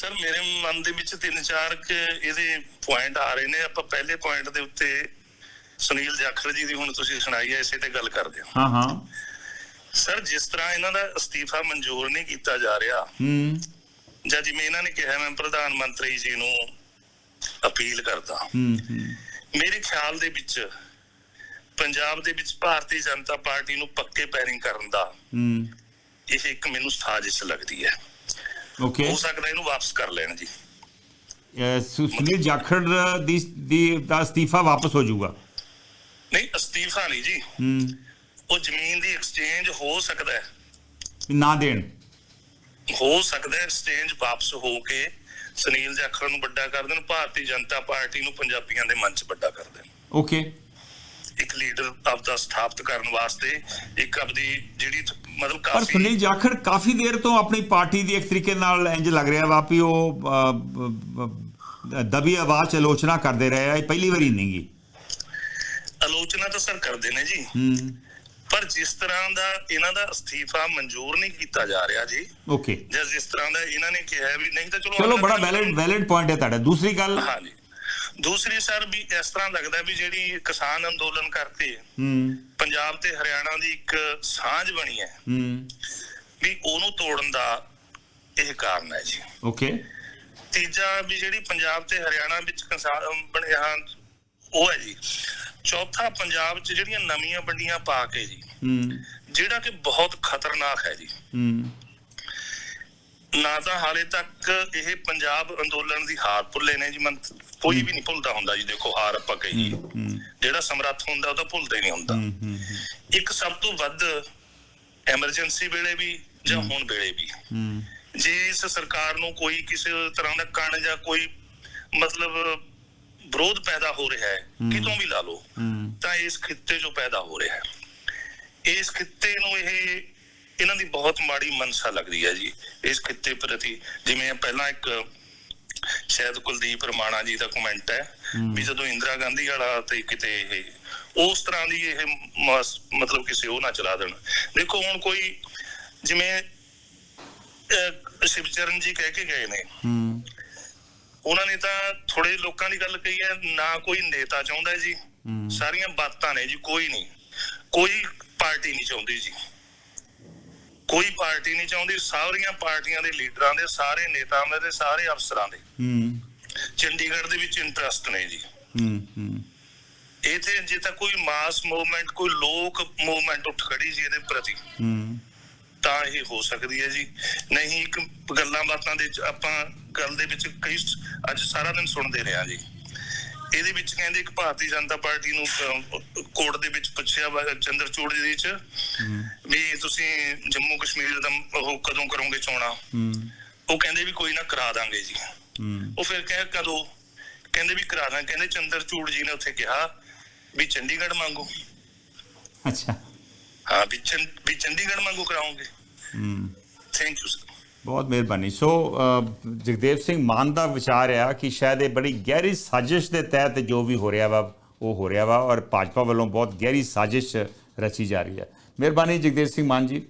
Sir ਮੇਰੇ ਮਨ ਦੇ ਵਿੱਚ ਤਿੰਨ ਚਾਰ ਕੁ ਇਹਦੇ ਪੁਆਇੰਟ ਆ ਰਹੇ ਨੇ। ਆਪਾਂ ਪਹਿਲੇ ਪੁਆਇੰਟ ਦੇ ਉੱਤੇ ਸੁਨੀਲ ਜਾਖੜ ਜੀ ਦੀ ਹੁਣ ਤੁਸੀਂ ਸੁਣਾਈ ਹੈ ਇਸੇ ਤੇ ਗੱਲ ਕਰਦੇ ਹਾਂ। ਹਾਂ ਹਾਂ। ਸਰ ਜਿਸ ਤਰ੍ਹਾਂ ਇਹਨਾਂ ਦਾ ਅਸਤੀਫਾ ਮਨਜ਼ੂਰ ਨਹੀਂ ਕੀਤਾ ਜਾ ਰਿਹਾ ਹੂੰ। ਜਾਂ ਜਿਵੇਂ ਇਹਨਾਂ ਨੇ ਕਿਹਾ ਮੈਂ ਪ੍ਰਧਾਨ ਮੰਤਰੀ ਜੀ ਨੂੰ ਅਪੀਲ ਕਰਦਾ ਹੂੰ। ਹੂੰ ਮੇਰੇ ਖਿਆਲ ਦੇ ਵਿੱਚ ਪੰਜਾਬ ਦੇ ਵਿੱਚ ਭਾਰਤੀ ਜਨਤਾ ਪਾਰਟੀ ਨੂੰ ਪੱਕੇ ਪੈਰਿੰਗ ਕਰਨ ਦਾ ਹੂੰ। ਇਹ ਇੱਕ ਮੈਨੂੰ ਸਾਜ਼ਿਸ਼ ਲੱਗਦੀ ਹੈ। ਓਕੇ ਹੋ ਸਕਦਾ ਇਹਨੂੰ ਵਾਪਸ ਕਰ ਲੈਣ ਜੀ। ਸੁਨੀਲ ਜਾਖੜ ਦੀ ਦੀ ਦਾ ਅਸਤੀਫਾ ਵਾਪਸ ਹੋ ਜਾਊਗਾ। ਨਹੀਂ ਅਸਤੀਫਾ ਨਹੀਂ ਜੀ। ਹੂੰ। ਉਹ ਜ਼ਮੀਨ ਦੀ ਐਕਸਚੇਂਜ ਹੋ ਸਕਦਾ ਹੈ। ਨਾ ਦੇਣ। ਹੋ ਸਕਦਾ ਹੈ ਐਕਸਚੇਂਜ ਵਾਪਸ ਹੋ ਕੇ ਸੁਨੀਲ ਜਾਖੜ ਨੂੰ ਵੱਡਾ ਕਰ ਦੇਣ ਭਾਰਤੀ ਜਨਤਾ ਪਾਰਟੀ ਨੂੰ ਪੰਜਾਬੀਆਂ ਦੇ ਮਨ 'ਚ ਵੱਡਾ ਕਰ ਦੇਣ। ਓਕੇ ਇੱਕ ਲੀਡਰ ਆਪਦਾ ਸਥਾਪਿਤ ਕਰਨ ਵਾਸਤੇ ਇੱਕ ਆਪਦੀ ਜਿਹੜੀ ਮਤਲਬ ਪਰ ਸੁਨੀਲ ਜਾਖੜ ਕਾਫੀ ਦੇਰ ਤੋਂ ਆਪਣੀ ਪਾਰਟੀ ਦੀ ਇੱਕ ਤਰੀਕੇ ਨਾਲ ਇੰਜ ਲੱਗ ਰਿਹਾ ਵਾ ਵੀ ਉਹ ਦਬੀ ਆਵਾਜ਼ ਆਲੋਚਨਾ ਕਰਦੇ ਰਹੇ ਆ ਇਹ ਪਹਿਲੀ ਵਾਰੀ ਨਹੀਂ ਗੀ। ਆਲੋਚਨਾ ਤਾਂ ਸਰ ਕਰਦੇ ਨੇ ਜੀ। ਹੂੰ। ਪਰ ਜਿਸ ਤਰ੍ਹਾਂ ਦਾ ਇਹਨਾਂ ਦਾ ਅਸਤੀਫਾ ਮਨਜ਼ੂਰ ਨਹੀਂ ਕੀਤਾ ਜਾ ਰਿਹਾ ਜੀ ਓਕੇ। ਜਾਂ ਜਿਸ ਤਰ੍ਹਾਂ ਦਾ ਇਹਨਾਂ ਨੇ ਕਿਹਾ ਵੀ ਨਹੀਂ ਤਾਂ ਚਲੋ ਚਲੋ ਬੜਾ ਵੈਲਿਡ ਵੈਲਿਡ ਪੁਆਇੰਟ ਹੈ ਤੁਹਾਡਾ। ਦੂਸਰੀ ਗੱਲ ਹਾਂਜੀ ਦੂਸਰੀ ਸਰ ਵੀ ਇਸ ਤਰ੍ਹਾਂ ਲੱਗਦਾ ਵੀ ਜਿਹੜੀ ਕਿਸਾਨ ਅੰਦੋਲਨ ਕਰਕੇ ਹੂੰ। ਪੰਜਾਬ ਤੇ ਹਰਿਆਣਾ ਦੀ ਇੱਕ ਸਾਂਝ ਬਣੀ ਹੈ। ਹੂੰ। ਵੀ ਉਹਨੂੰ ਤੋੜਨ ਦਾ ਇਹ ਕਾਰਨ ਹੈ ਜੀ। ਓਕੇ। ਤੀਜਾ ਵੀ ਜਿਹੜੀ ਪੰਜਾਬ ਤੇ ਹਰਿਆਣਾ ਵਿੱਚ ਕਿਸਾਨ ਬਣਿਆ ਉਹ ਹੈ ਜੀ। ਚੌਥਾ ਪੰਜਾਬ 'ਚ ਜਿਹੜੀਆਂ ਨਵੀਆਂ ਵੰਡੀਆਂ ਪਾ ਕੇ ਜੀ ਹੂੰ। ਜਿਹੜਾ ਕਿ ਬਹੁਤ ਖਤਰਨਾਕ ਹੈ ਜੀ। ਹੂੰ। ਨਾ ਤਾਂ ਹਾਲੇ ਤੱਕ ਇਹ ਪੰਜਾਬ ਅੰਦੋਲਨ ਦੀ ਹਾਰ ਭੁੱਲੇ ਨੇ ਜੀ ਮਨ ਕੋਈ ਵੀ ਨਹੀਂ ਭੁੱਲਦਾ ਹੁੰਦਾ ਜੀ ਦੇਖੋ ਹਾਰ ਆਪਾਂ ਕਹੀਏ। ਜਿਹੜਾ ਸਮਰੱਥ ਹੁੰਦਾ ਉਹ ਤਾਂ ਭੁੱਲਦਾ ਹੀ ਨਹੀਂ ਹੁੰਦਾ। ਇੱਕ ਸਭ ਤੋਂ ਵੱਧ ਐਮਰਜੈਂਸੀ ਵੇਲੇ ਵੀ ਜਾਂ ਹੁਣ ਵੇਲੇ ਵੀ। ਜੇ ਇਸ ਸਰਕਾਰ ਨੂੰ ਕੋਈ ਕਿਸੇ ਤਰ੍ਹਾਂ ਦਾ ਕਣ ਜਾਂ ਕੋਈ ਮਤਲਬ ਵਿਰੋਧ ਪੈਦਾ ਹੋ ਰਿਹਾ ਹੈ। ਕਿਤੋਂ ਵੀ ਲਾ ਲਓ ਤਾਂ ਇਸ ਖਿੱਤੇ 'ਚੋਂ ਪੈਦਾ ਹੋ ਰਿਹਾ ਹੈ। ਇਸ ਖਿੱਤੇ ਨੂੰ ਇਹ ਇਹਨਾਂ ਦੀ ਬਹੁਤ ਮਾੜੀ ਮਨਸਾ ਲੱਗਦੀ ਹੈ ਜੀ ਇਸ ਖਿੱਤੇ ਪ੍ਰਤੀ। ਜਿਵੇਂ ਪਹਿਲਾਂ ਇੱਕ ਸ਼ਾਇਦ ਕੁਲਦੀਪ ਰਮਾਣਾ ਜੀ ਦਾ ਕਮੈਂਟ ਹੈ। ਵੀ ਜਦੋਂ ਇੰਦਰਾ ਗਾਂਧੀ ਵਾਲਾ ਤੇ ਕਿਤੇ ਇਹ ਉਸ ਤਰ੍ਹਾਂ ਦੀ ਇਹ ਮਤਲਬ ਕਿਸੇ ਉਹ ਨਾ ਚਲਾ ਦੇਣ। ਦੇਖੋ ਹੁਣ ਕੋਈ ਜਿਵੇਂ ਸ਼ਿਵਚਰਨ ਜੀ ਕਹਿ ਕੇ ਗਏ ਨੇ। ਉਹਨਾਂ ਨੇ ਤਾਂ ਥੋੜੇ ਲੋਕਾਂ ਦੀ ਗੱਲ ਕਹੀ ਹੈ ਨਾ ਕੋਈ ਨੇਤਾ ਚਾਹੁੰਦਾ ਜੀ। ਸਾਰੀਆਂ ਬਾਤਾਂ ਨੇ ਜੀ ਕੋਈ ਨਹੀਂ। ਕੋਈ ਪਾਰਟੀ ਨਹੀਂ ਚਾਹੁੰਦੀ ਜੀ। ਕੋਈ ਪਾਰਟੀ ਨਹੀਂ ਚਾਹੁੰਦੀ ਸਾਰੀਆਂ ਪਾਰਟੀਆਂ ਦੇ ਲੀਡਰਾਂ ਦੇ ਸਾਰੇ ਨੇਤਾਵਾਂ ਦੇ ਸਾਰੇ ਅਫਸਰਾਂ ਦੇ। ਹੂੰ। ਚੰਡੀਗੜ੍ਹ ਦੇ ਵਿੱਚ ਇੰਟਰਸਟ ਨੇ ਜੀ। ਹੂੰ ਹੂੰ। ਇਹ ਤੇ ਜੇ ਤਾਂ ਕੋਈ ਮਾਸ ਮੂਵਮੈਂਟ ਕੋਈ ਲੋਕ ਮੂਵਮੈਂਟ ਉੱਠ ਖੜੀ ਜੀ ਇਹਦੇ ਪ੍ਰਤੀ। ਹੂੰ। ਤਾਂ ਇਹ ਹੋ ਸਕਦੀ ਹੈ ਜੀ। ਨਹੀਂ ਇੱਕ ਗੱਲਾਂ ਬਾਤਾਂ ਦੇ ਆਪਾਂ ਗੱਲ ਦੇ ਵਿੱਚ ਕਈ ਅੱਜ ਸਾਰਾ ਦਿਨ ਸੁਣਦੇ ਰਹੇ ਜੀ। ਇਹਦੇ ਵਿੱਚ ਕਹਿੰਦੇ ਇੱਕ ਭਾਰਤੀ ਜਨਤਾ ਪਾਰਟੀ ਨੂੰ ਕੋਰਟ ਦੇ ਵਿੱਚ ਪੁੱਛਿਆ ਵਾ ਚੰਦਰਚੂੜ ਜੀ ਚ ਹੂੰ। ਵੀ ਤੁਸੀਂ ਜੰਮੂ ਕਸ਼ਮੀਰ ਦਾ ਉਹ ਕਦੋਂ ਕਰੋਗੇ ਚੋਣਾਂ? ਉਹ ਕਹਿੰਦੇ ਵੀ ਕੋਈ ਨਾ ਕਰਾ ਦਾਂਗੇ ਜੀ। ਉਹ ਫਿਰ ਕਹੇ ਕਦੋਂ? ਕਹਿੰਦੇ ਵੀ ਕਰਾ ਦਾਂ ਕਹਿੰਦੇ ਚੰਦਰਚੂੜ ਜੀ ਨੇ ਉੱਥੇ ਕਿਹਾ ਵੀ ਚੰਡੀਗੜ੍ਹ ਮੰਗੋ। ਅੱਛਾ। ਹਾਂ ਵੀ ਚੰ- ਵੀ ਚੰਡੀਗੜ੍ਹ ਮੰਗੋ ਕਰਾਉਂਗੇ ਹੂੰ। ਥੈਂਕ ਯੂ ਸਰ ਬਹੁਤ ਮਿਹਰਬਾਨੀ। ਸੋ ਜਗਦੇਵ ਸਿੰਘ ਮਾਨ ਦਾ ਵਿਚਾਰ ਆ ਕਿ ਸ਼ਾਇਦ ਇਹ ਬੜੀ ਗਹਿਰੀ ਸਾਜ਼ਿਸ਼ ਦੇ ਤਹਿਤ ਜੋ ਵੀ ਹੋ ਰਿਹਾ ਵਾ ਉਹ ਹੋ ਰਿਹਾ ਵਾ ਔਰ ਭਾਜਪਾ ਵੱਲੋਂ ਬਹੁਤ ਗਹਿਰੀ ਸਾਜ਼ਿਸ਼ ਰਚੀ ਜਾ ਰਹੀ ਹੈ। ਮਿਹਰਬਾਨੀ ਜਗਦੇਵ ਸਿੰਘ ਮਾਨ ਜੀ।